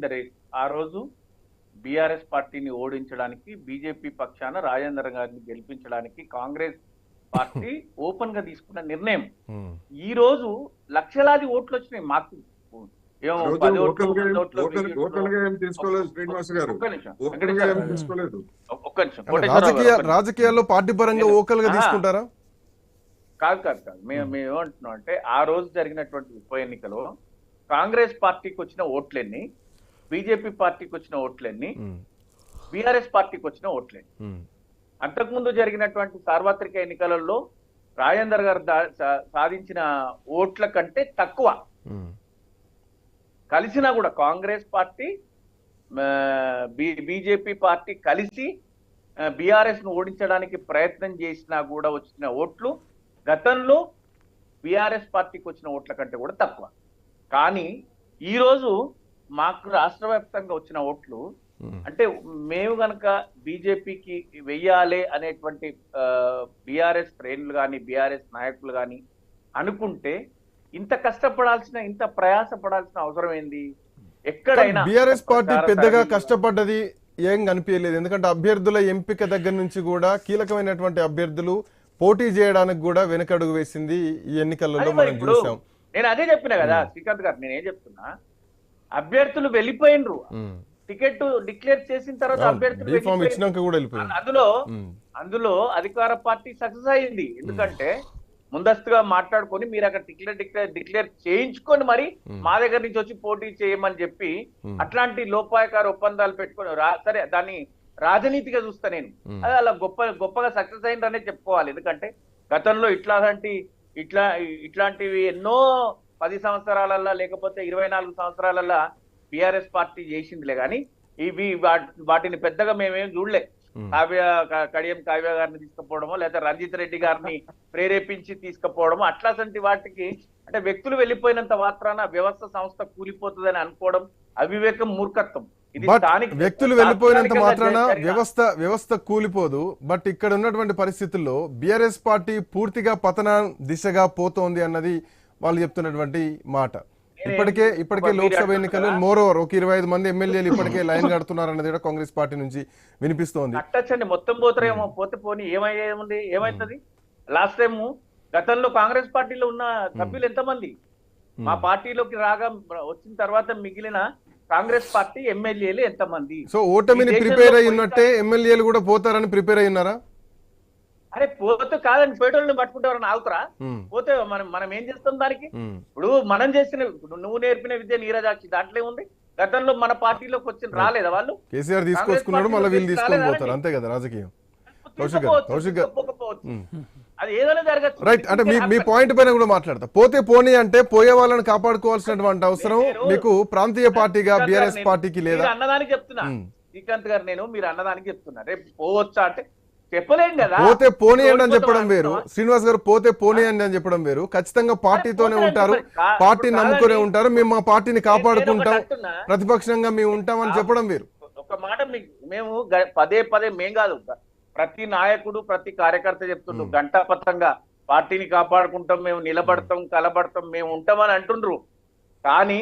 The race ఆ రోజు BRS పార్టీని ఓడించడానికి బీజేపీ పక్షాన రాజేంద్ర గారిని గెలిపించడానికి కాంగ్రెస్ పార్టీ ఓపెన్గా తీసుకున్న నిర్ణయం. ఉమ్. ఈ రోజు లక్షలాది ఓట్లు వచ్చినాయి మాకు. రాజకీయాల్లో పార్టీ పరంగా ఓకల్గా. తీసుకుంటారా? కాదు కాదు కాదు. మేము మేము ఏమంటున్నాం అంటే ఆ రోజు జరిగినటువంటి ఉప ఎన్నికలో కాంగ్రెస్ పార్టీకి వచ్చిన ఓట్లెన్ని బీజేపీ పార్టీకి వచ్చిన ఓట్లెన్ని. బీఆర్ఎస్ పార్టీకి వచ్చిన ఓట్లెన్ని ఉమ్. అంతకుముందు జరిగినటువంటి సార్వత్రిక ఎన్నికలలో రాజేందర్ గారు సాధించిన ఓట్ల కంటే తక్కువ. కలిసినా కూడా కాంగ్రెస్ పార్టీ బీజేపీ పార్టీ కలిసి బీఆర్ఎస్ను ఓడించడానికి ప్రయత్నం చేసినా కూడా వచ్చిన ఓట్లు గతంలో బీఆర్ఎస్ పార్టీకి వచ్చిన ఓట్ల కంటే కూడా తక్కువ కానీ ఈ రోజు మాకు రాష్ట్ర వ్యాప్తంగా వచ్చిన ఓట్లు. అంటే మేము గనక బీజేపీకి వెయ్యాలి అనేటువంటి బీఆర్ఎస్ శ్రేణులు కానీ బీఆర్ఎస్ నాయకులు కానీ అనుకుంటే ఇంత కష్టపడాల్సిన ఇంత ప్రయాసపడాల్సిన అవసరం ఏంది? ఎక్కడైనా బీఆర్ఎస్ పార్టీ పెద్దగా కష్టపడ్డది ఏం కనిపించలేదు. ఎందుకంటే అభ్యర్థుల ఎంపిక దగ్గర నుంచి కూడా కీలకమైనటువంటి అభ్యర్థులు పోటీ చేయడానికి కూడా వెనకడుగు వేసింది ఈ ఎన్నికలలో మనం చూసాం. నేను అదే చెప్పిన కదా శ్రీకాంత్ గారు నేను ఏం చెప్తున్నా? అభ్యర్థులు వెళ్ళిపోయినరు. టికెట్ డిక్లేర్ చేసిన తర్వాత. అభ్యర్థులు అందులో. అందులో అధికార పార్టీ సక్సెస్ అయింది ఎందుకంటే ముందస్తుగా మాట్లాడుకొని మీరు అక్కడ డిక్లేర్ డిక్లేర్ డిక్లేర్ చేయించుకొని మరి. మా దగ్గర నుంచి వచ్చి పోటీ చేయమని చెప్పి. అట్లాంటి లోపాయకార ఒప్పందాలు పెట్టుకొని సరే దాన్ని రాజనీతిగా చూస్తా నేను. అది అలా గొప్ప గొప్పగా సక్సెస్ అయిందనే చెప్పుకోవాలి ఎందుకంటే గతంలో ఇట్లాంటి ఇట్లా ఇట్లాంటివి ఎన్నో పది సంవత్సరాలల్లా లేకపోతే ఇరవై నాలుగు సంవత్సరాలల్లా బిఆర్ఎస్ పార్టీ చేసిందిలే కానీ ఇవి వాట్- వాటిని పెద్దగా మేమేం చూడలే. కావ్య కడియం కావ్య గారిని తీసుకుపోవడమో లేదా రంజిత్ రెడ్డి గారిని ప్రేరేపించి తీసుకుపోవడమో అట్లాంటి వాటికి అంటే వ్యక్తులు వెళ్ళిపోయినంత మాత్రాన వ్యవస్థ సంస్థ కూలిపోతుందని అనుకోవడం అవివేకం మూర్ఖత్వం. వ్యక్తులు వెళ్ళిపోయినంత మాత్రాన వ్యవస్థ వ్యవస్థ కూలిపోదు. బట్ ఇక్కడ ఉన్నటువంటి పరిస్థితుల్లో బిఆర్ఎస్ పార్టీ పూర్తిగా పతన దిశగా పోతోంది అన్నది వాళ్ళు చెప్తున్నటువంటి మాట. ఇప్పటికే ఇప్పటికే లోక్సభ ఎన్నికలు కదా. మోర్ ఓవర్ ఒక ఇరవై ఐదు మంది ఎమ్మెల్యేలు ఇప్పటికే లైన్ కడుతున్నారు అన్నది కూడా కాంగ్రెస్ పార్టీ నుంచి వినిపిస్తోంది. కట్టచ్చండి. మొత్తం పోతారేమో? పోతే పోని ఏమయ్యేముంది ఏమైతుంది? లాస్ట్ టైం గతంలో కాంగ్రెస్ పార్టీలో ఉన్న సభ్యులు ఎంతమంది? మా పార్టీలోకి రాగా వచ్చిన తర్వాత మిగిలిన కాంగ్రెస్ పార్టీ ఎమ్మెల్యేలు ఎంతమంది? సో ఓటమిని ప్రిపేర్ అయి ఉన్నట్టే ఎమ్మెల్యేలు కూడా పోతారని ప్రిపేర్ అయి ఉన్నారా అరే పోతే కాదండి పేటోళ్ళని ఆగుతారా? ఉమ్, పోతే మనం మనం ఏం చేస్తాం దానికి? ఇప్పుడు మనం చేసిన నువ్వు నేర్పిన విద్య నీరజాక్షి దాంట్లో ఉంది గతంలో మన పార్టీలోకి వచ్చిన రాలేదా వాళ్ళు? కేసీఆర్ తీసుకొచ్చుకున్నాడు మళ్ళీ వీళ్ళు తీసుకొని పోతారు. అంతే కదా రాజకీయం. అది ఏదైనా జరగచ్చు. రైట్ అంటే మీ మీ పాయింట్ పైన కూడా మాట్లాడతా. పోతే పోనీ అంటే పోయే వాళ్ళని కాపాడుకోవాల్సినటువంటి అవసరం మీకు ప్రాంతీయ పార్టీగా బీఆర్ఎస్ పార్టీకి లేదా? అన్నదానికి చెప్తున్నా. శ్రీకాంత్ గారు నేను మీరు అన్నదానికి చెప్తున్నా. రేపు పోవచ్చా అంటే చెప్పలేం కదా. పోతే పోనీయండి అని చెప్పడం వేరు? శ్రీనివాస్ గారు పోతే పోనీయండి అని చెప్పడం వేరు. ఖచ్చితంగా పార్టీతోనే పోతే ఉంటారు. ఇప్పుడు నమ్ముకునే. ఉంటారు. మేము మా పార్టీని కాపాడుకుంటాం. ప్రతిపక్షంగా మేము ఉంటామని చెప్పడం వేరు. ఒక మాట మీకు మేము పదే పదే మేం కాదు. ప్రతి నాయకుడు ప్రతి కార్యకర్త చెప్తుండ్రు. మ్. గంటాపత్రంగా పార్టీని కాపాడుకుంటాం మేము నిలబడతాం కలబడతాం మేము ఉంటామని అంటుండ్రు. కానీ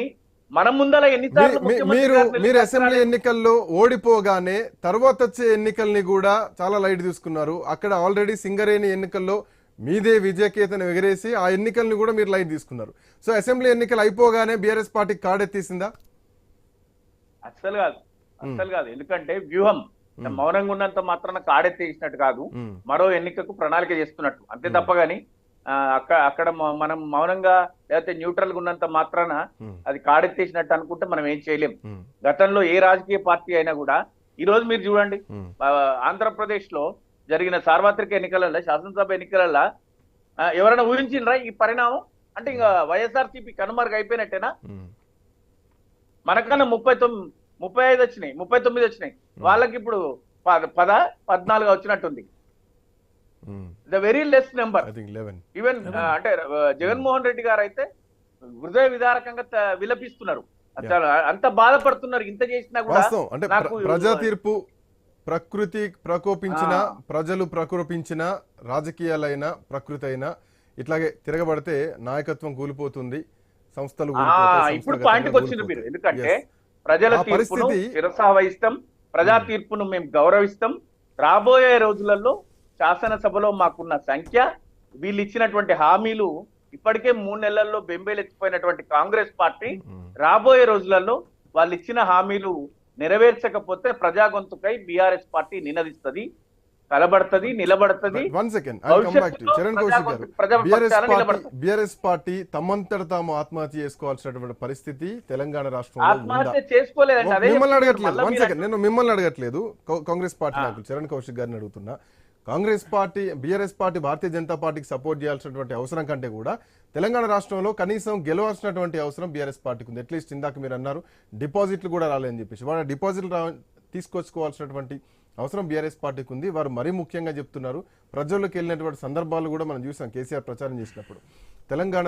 మనం ముందల ఎన్నిసార్లు మీరు మీరు అసెంబ్లీ ఎన్నికల్లో ఓడిపోగానే తర్వాత వచ్చే ఎన్నికల్ని కూడా చాలా లైట్ తీసుకున్నారు. అక్కడ ఆల్రెడీ సింగరేణి ఎన్నికల్లో మీదే విజయకేతను ఎగరేసి ఆ ఎన్నికల్ని కూడా మీరు లైట్ తీసుకున్నారు. సో అసెంబ్లీ ఎన్నికలు అయిపోగానే బీఆర్ఎస్ పార్టీ కాడెత్తేసిందా అస్సలు కాదు. అస్సలు కాదు. ఎందుకంటే వ్యూహం మౌనంగా ఉన్నంత మాత్రాన కాడెత్తేసినట్టు కాదు. మరో ఎన్నికకు ప్రణాళిక చేస్తున్నట్టు అంతే తప్ప గాని అక్కడ అక్కడ మనం మౌనంగా లేకపోతే న్యూట్రల్గా ఉన్నంత మాత్రాన అది కాడెత్తేసినట్టు అనుకుంటే మనం ఏం చేయలేం. గతంలో ఏ రాజకీయ పార్టీ అయినా కూడా ఈ రోజు మీరు చూడండి ఆంధ్రప్రదేశ్లో జరిగిన సార్వత్రిక ఎన్నికలలో శాసనసభ ఎన్నికలలో ఎవరైనా ఊహించిండ్రా ఈ పరిణామం? అంటే ఇంకా వైఎస్ఆర్సీపీ కనుమరుగు అయిపోయినట్టేనా? మనకన్నా ముప్పై తొమ్మిది ముప్పై ఐదు వచ్చినాయి ముప్పై తొమ్మిది వచ్చినాయి. వాళ్ళకి ఇప్పుడు పద- పద పద్నాలుగు వచ్చినట్టుంది. The very less number even అంటే ఆ, జగన్మోహన్ రెడ్డి గారు అయితే హృదయ విదారకంగా విలపిస్తున్నారు. అంత బాధపడుతున్నారు. ఇంత చేసినా కూడా అంటే ప్రజా తీర్పు ప్రకృతి ప్రకోపించిన. ప్రజలు ప్రకోపించిన రాజకీయాలైన ప్రకృతి అయినా ఇట్లాగే తిరగబడితే నాయకత్వం కూలిపోతుంది సంస్థలు ఇప్పుడు పాయింట్కి వచ్చిండ్రు మీరు. ఎందుకంటే. ప్రజల తీర్పును పరిస్థితి- శిరసావహిస్తాం ప్రజా తీర్పును మేము గౌరవిస్తాం. రాబోయే రోజులలో శాసనసభలో మాకున్న సంఖ్య వీళ్ళు ఇచ్చినటువంటి హామీలు ఇప్పటికే మూడు నెలల్లో బెంబేలెత్తిపోయినటువంటి కాంగ్రెస్ పార్టీ రాబోయే రోజులలో వాళ్ళు ఇచ్చిన హామీలు నెరవేర్చకపోతే ప్రజా గొంతుకై బీఆర్ఎస్ పార్టీ నినదిస్తది కలబడుతుంది నిలబడుతుంది. One second Charan Kaushik BRS party తమంతట తాము ఆత్మహత్య చేసుకోవాల్సినటువంటి పరిస్థితి తెలంగాణ రాష్ట్రంలో మిమ్మల్ని. అడగట్లేదు. మళ్ళా వన్ మీరు సెకండ్ నేను మిమ్మల్ని అడగట్లేదు. కాంగ్రెస్ పార్టీ నాయకులు చరణ్ కౌశిక్ గారిని అడుగుతున్నా. Congress party BRS party Bharatiya Janata పార్టీకి సపోర్ట్ చేయాల్సినటువంటి అవసరం కంటే కూడా తెలంగాణ రాష్ట్రంలో కనీసం గెలవాల్సినటువంటి అవసరం బీఆర్ఎస్ పార్టీకి ఉంది. అట్లీస్ట్ ఇందాక మీరు అన్నారు డిపాజిట్లు కూడా రాలేదని చెప్పేసి. వాళ్ళ డిపాజిట్లు రా తీసుకొచ్చుకోవాల్సినటువంటి అవసరం బీఆర్ఎస్ పార్టీకి ఉంది. వారు మరీ ముఖ్యంగా చెప్తున్నారు ప్రజల్లోకి వెళ్ళినటువంటి సందర్భాలు కూడా మనం చూసాం కేసీఆర్ ప్రచారం చేసినప్పుడు. తెలంగాణ